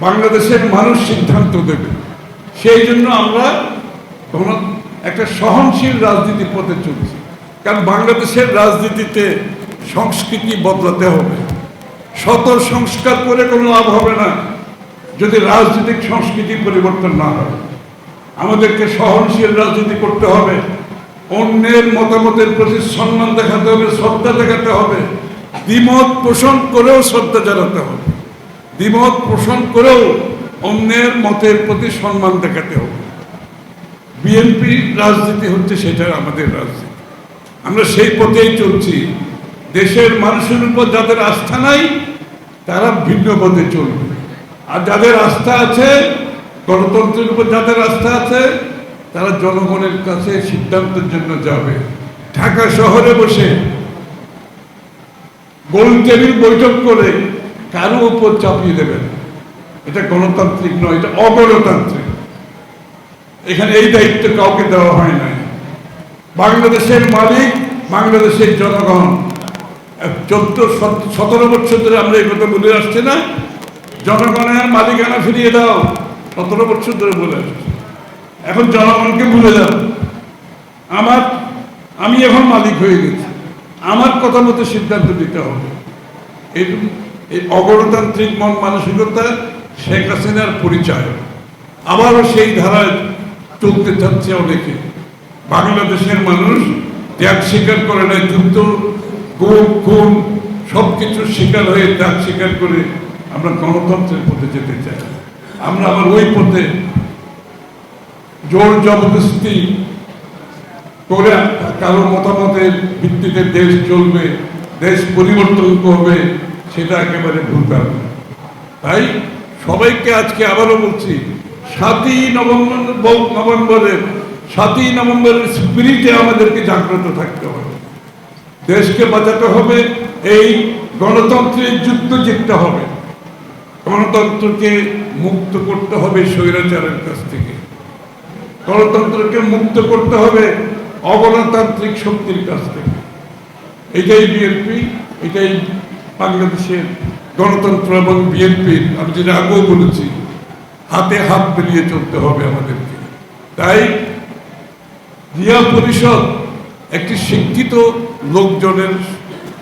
বাংলাদেশের মানুষ সিদ্ধান্ত দেবে। সেই জন্য আমরা একটা সহনশীল রাজনীতি পথে চলছি। কারণ বাংলাদেশের রাজনীতিতে সংস্কৃতি বদলাতে হবে। শত সংস্কার করে কোনো লাভ হবে না যদি রাজনৈতিক সংস্কৃতি পরিবর্তন না হয়। আমাদেরকে সহনশীল রাজনীতি করতে হবে। অন্যের মতামতের প্রতি সম্মান দেখাতে হবে, শ্রদ্ধা দেখাতে হবে। দ্বিমত পোষণ করেও শ্রদ্ধা জানাতে হবে। দ্বিমত পোষণ করেও অন্যের মতের প্রতি সম্মান দেখাতে হবে। বিএনপি রাজনীতি হচ্ছে সেটা আমাদের রাজনীতি। আমরা সেই পথেই চলছি। দেশের মানুষের উপর যাদের আস্থা নাই, তারা ভিন্ন পথে চলবে। আর যাদের আস্থা আছে, গণতন্ত্রের উপর যাদের আস্থা আছে, তারা জনগণের কাছে সিদ্ধান্তের জন্য যাবে। ঢাকা শহরে বসে গোল টেবিল বৈঠক করে কারও উপর চাপিয়ে দেবেন? এটা গণতান্ত্রিক নয়, এটা অগণতান্ত্রিক। এখানে এই দায়িত্ব কাউকে দেওয়া হয় নাই। বাংলাদেশের মালিক, বাংলাদেশের জনগণ। চোদ্দ সতেরো বছর ধরে আমরা এই কথা বলে আসছি না। জনগণের মালিকানা ফিরিয়ে দাও। সতেরো বছর ধরে বলে আসছি। এখন জনগণকে ভুলে যাও। আমার, আমি এখন মালিক হয়ে গেছি। আমার কথা মতো সিদ্ধান্ত দিতে হবে। এই এই অগণতান্ত্রিক মন মানসিকতা শেখ হাসিনার পরিচয়। আবারও সেই ধারায় চলতে চাচ্ছে অনেকে। বাংলাদেশের মানুষ ত্যাগ স্বীকার করে না যুদ্ধ গুম খুন সব কিছুর শিকার হয়ে ত্যাগ স্বীকার করে আমরা গণতন্ত্রের পথে যেতে চাই। আমরা আবার ওই পথে জোর জবরদস্তি করে কারও মতামতের ভিত্তিতে দেশ চলবে, দেশ পরিবর্তন করবে সেটা একেবারে ভুল তাই সবাইকে আজকে আবারও বলছি, সাতই নভেম্বর নভেম্বরের, সাতই নভেম্বরের স্পিরিটে আমাদেরকে জাগ্রত থাকতে হবে। দেশকে বাঁচাতে হবে, এই গণতন্ত্রের যুদ্ধ জিততে হবে। গণতন্ত্রকে মুক্ত করতে হবে স্বৈরাচারের কাছ থেকে। গণতন্ত্রকে মুক্ত করতে হবে অগণতান্ত্রিক শক্তির কাছ থেকে। এটাই বিএনপি, এটাই বাংলাদেশের গণতন্ত্র এবং বিএনপির, আমি যেটা আগেও বলেছি, হাতে হাত মিলিয়ে চলতে হবে আমাদেরকে। তাই জিয়া পরিষদ একটি শিক্ষিত লোকজনের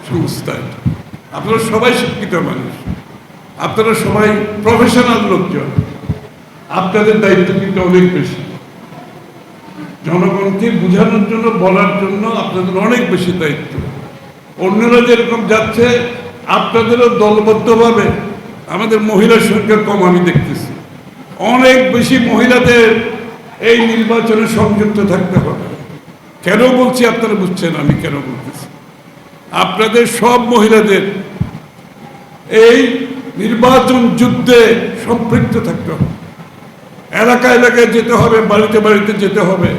সংস্থা আপনারা সবাই শিক্ষিত মানুষ। আপনারা সবাই প্রফেশনাল লোকজন। আপনাদের দায়িত্ব কিন্তু অনেক বেশি। জনগণকে বোঝানোর জন্য, বলার জন্য আপনাদের অনেক বেশি দায়িত্ব। অন্যরা যেরকম যাচ্ছে আপনাদেরও দলবদ্ধভাবে আমাদের মহিলার সংখ্যা কম আমি দেখতেছি। অনেক বেশি মহিলাদের এই নির্বাচনে সংযুক্ত থাকতে হবে। কেন বলছি আপনারা বুঝছেন আমি কেন বলতেছি? আপনাদের সব মহিলাদের এই নির্বাচন যুদ্ধে সম্পৃক্ত থাকতে হবে। এলাকা এলাকায় যেতে হবে, বাড়িতে বাড়িতে যেতে হবে।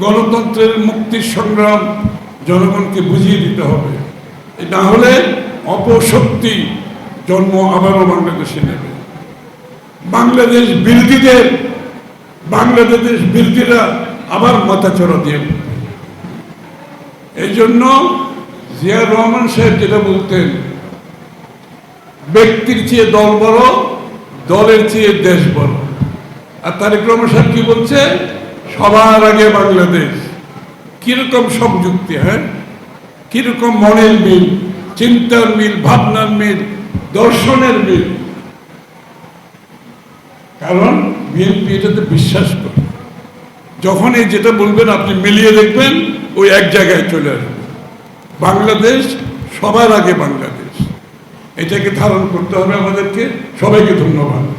গণতন্ত্রের মুক্তির সংগ্রাম জনগণকে বুঝিয়ে দিতে হবে। না হলে অপশক্তি জন্ম আবারও বাংলাদেশে নেবে। বাংলাদেশ বিরোধীদের, বাংলাদেশ বিরোধীরা আবার মাথা চড়া দিয়ে এই জন্য জিয়া রহমান সাহেব যেটা বলতেন, ব্যক্তির চেয়ে দল বড়, দলের চেয়ে দেশ বড়। আর তারেক রহমান সাহেব কি বলছে? সবার আগে বাংলাদেশ। কীরকম সংযুক্তি হ্যাঁ? কীরকম মনের মিল? চিন্তার মিল, ভাবনার মিল, দর্শনের মিল। কারণ বিএনপি এটাতে বিশ্বাস করে। যখন এই যেটা বলবেন, আপনি মিলিয়ে দেখবেন, ওই এক জায়গায় চলে আসবে। বাংলাদেশ, সবার আগে বাংলাদেশ। এটাকে ধারণ করতে হবে আমাদেরকে। সবাইকে ধন্যবাদ।